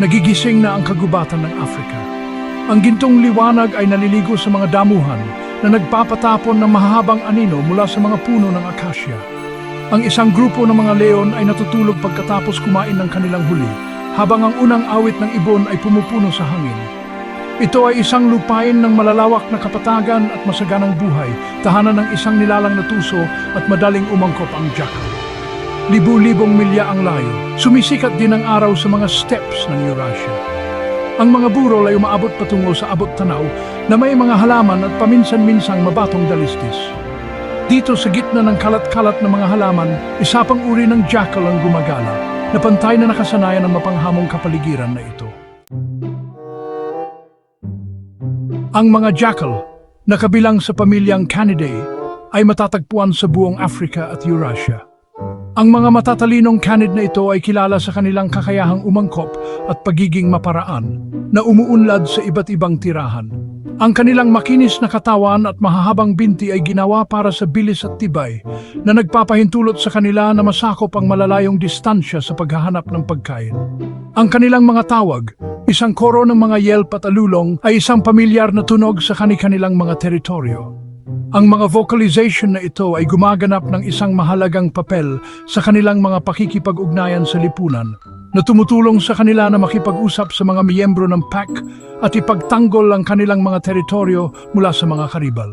nagigising na ang kagubatan ng Afrika. Ang gintong liwanag ay naliligo sa mga damuhan na nagpapatapon ng mahahabang anino mula sa mga puno ng akasya. Ang isang grupo ng mga leon ay natutulog pagkatapos kumain ng kanilang huli, habang ang unang awit ng ibon ay pumupuno sa hangin. Ito ay isang lupain ng malalawak na kapatagan at masaganang buhay, tahanan ng isang nilalang na tuso at madaling umangkop ang jackal. Libu-libong milya ang layo, sumisikat din ang araw sa mga steps ng Eurasia. Ang mga burol ay umaabot patungo sa abot tanaw na may mga halaman at paminsan-minsang mabatong dalistis. Dito sa gitna ng kalat-kalat na mga halaman, isa pang uri ng jackal ang gumagala, na pantay na nakasanayan ng mapanghamong kapaligiran na ito. Ang mga jackal, na kabilang sa pamilyang Canidae, ay matatagpuan sa buong Africa at Eurasia. Ang mga matatalinong canid na ito ay kilala sa kanilang kakayahang umangkop at pagiging maparaan na umuunlad sa iba't ibang tirahan. Ang kanilang makinis na katawan at mahahabang binti ay ginawa para sa bilis at tibay na nagpapahintulot sa kanila na masakop ang malalayong distansya sa paghahanap ng pagkain. Ang kanilang mga tawag, isang koro ng mga yelp at alulong ay isang pamilyar na tunog sa kani-kanilang mga teritoryo. Ang mga vocalization na ito ay gumaganap ng isang mahalagang papel sa kanilang mga pakikipag-ugnayan sa lipunan na tumutulong sa kanila na makipag-usap sa mga miyembro ng pack at ipagtanggol ang kanilang mga teritoryo mula sa mga karibal.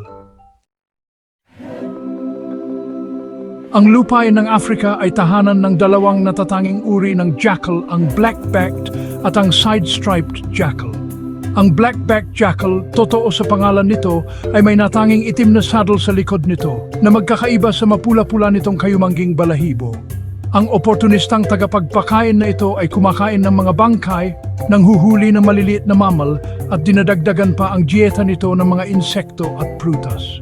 Ang lupain ng Africa ay tahanan ng dalawang natatanging uri ng jackal, ang black-backed at ang side-striped jackal. Ang black-backed jackal, totoo sa pangalan nito, ay may natanging itim na saddle sa likod nito na magkakaiba sa mapula-pula nitong kayumangging balahibo. Ang oportunistang tagapagpakain na ito ay kumakain ng mga bangkay, nang huhuli ng maliliit na mammal at dinadagdagan pa ang dieta nito ng mga insekto at prutas.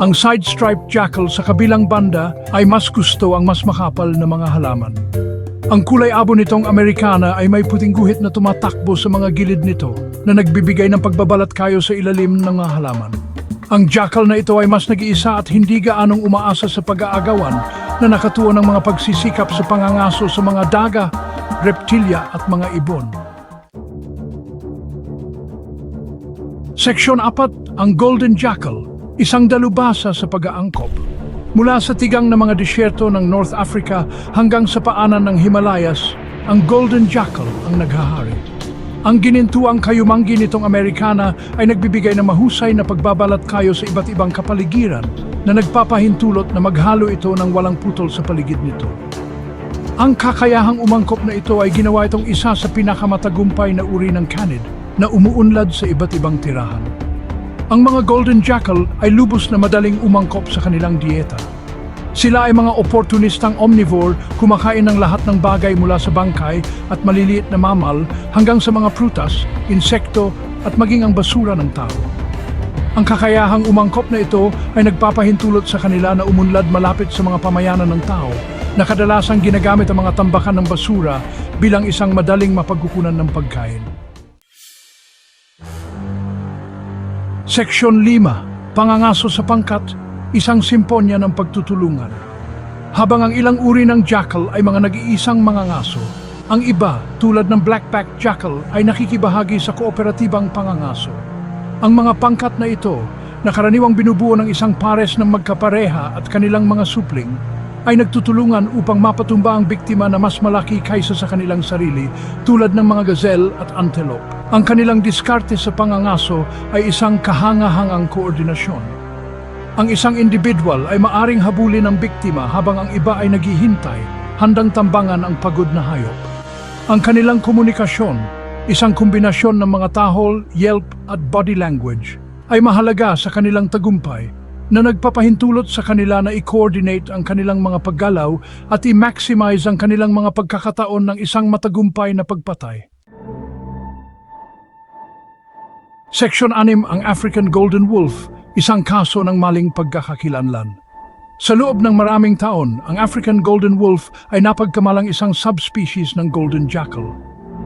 Ang side-striped jackal sa kabilang banda ay mas gusto ang mas makapal na mga halaman. Ang kulay abo nitong Amerikana ay may puting guhit na tumatakbo sa mga gilid nito na nagbibigay ng pagbabalat kayo sa ilalim ng mga halaman. Ang jackal na ito ay mas nag-iisa at hindi gaanong umaasa sa pag-aagawan na nakatuon ng mga pagsisikap sa pangangaso sa mga daga, reptilya at mga ibon. Seksyon 4, ang Golden Jackal, isang dalubasa sa pag-aangkop. Mula sa tigang ng mga disyerto ng North Africa hanggang sa paanan ng Himalayas, ang Golden Jackal ang naghahari. Ang ginintuang kayumanggi nitong Amerikana ay nagbibigay ng mahusay na pagbabalat kayo sa iba't ibang kapaligiran na nagpapahintulot na maghalo ito ng walang putol sa paligid nito. Ang kakayahang umangkop na ito ay ginawa itong isa sa pinakamatagumpay na uri ng canid na umuunlad sa iba't ibang tirahan. Ang mga golden jackal ay lubos na madaling umangkop sa kanilang dieta. Sila ay mga oportunistang omnivore, kumakain ng lahat ng bagay mula sa bangkay at maliliit na mamal hanggang sa mga prutas, insekto at maging ang basura ng tao. Ang kakayahang umangkop na ito ay nagpapahintulot sa kanila na umunlad malapit sa mga pamayanan ng tao na kadalasang ginagamit ang mga tambakan ng basura bilang isang madaling mapagkukunan ng pagkain. Seksyon 5, Pangangaso sa Pangkat, isang simponya ng pagtutulungan. Habang ang ilang uri ng jackal ay mga nag-iisang mga ngaso, ang iba, tulad ng blackback jackal, ay nakikibahagi sa kooperatibang pangangaso. Ang mga pangkat na ito, na karaniwang binubuo ng isang pares ng magkapareha at kanilang mga supling, ay nagtutulungan upang mapatumba ang biktima na mas malaki kaysa sa kanilang sarili tulad ng mga gazelle at antelope. Ang kanilang diskarte sa pangangaso ay isang kahangahangang koordinasyon. Ang isang individual ay maaring habulin ng biktima habang ang iba ay naghihintay, handang tambangan ang pagod na hayop. Ang kanilang komunikasyon, isang kombinasyon ng mga tahol, yelp at body language, ay mahalaga sa kanilang tagumpay na nagpapahintulot sa kanila na i-coordinate ang kanilang mga paggalaw at i-maximize ang kanilang mga pagkakataon ng isang matagumpay na pagpatay. Seksyon 6 ang African Golden Wolf, isang kaso ng maling pagkakakilanlan. Sa loob ng maraming taon, ang African Golden Wolf ay napagkamalang isang subspecies ng Golden Jackal.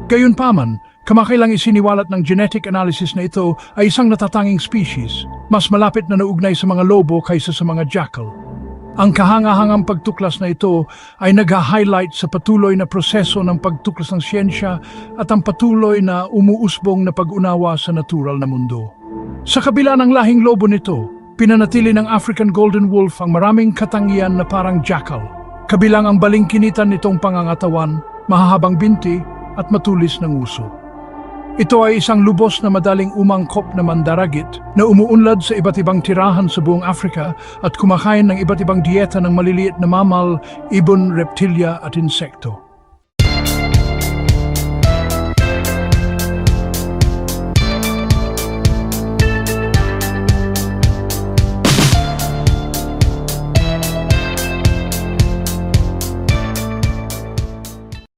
Gayunpaman, kamakailang isiniwalat ng genetic analysis na ito ay isang natatanging species, mas malapit na naugnay sa mga lobo kaysa sa mga jackal. Ang kahangahangang pagtuklas na ito ay nag-highlight sa patuloy na proseso ng pagtuklas ng siyensya at ang patuloy na umuusbong na pag-unawa sa natural na mundo. Sa kabila ng lahing lobo nito, pinanatili ng African Golden Wolf ang maraming katangian na parang jackal. Kabilang ang balingkinitan nitong pangangatawan, mahahabang binti at matulis ng uso. Ito ay isang lubos na madaling umangkop na mandaragit na umuunlad sa iba't ibang tirahan sa buong Afrika at kumakain ng iba't ibang dieta ng maliliit na mamal, ibon, reptilya at insekto.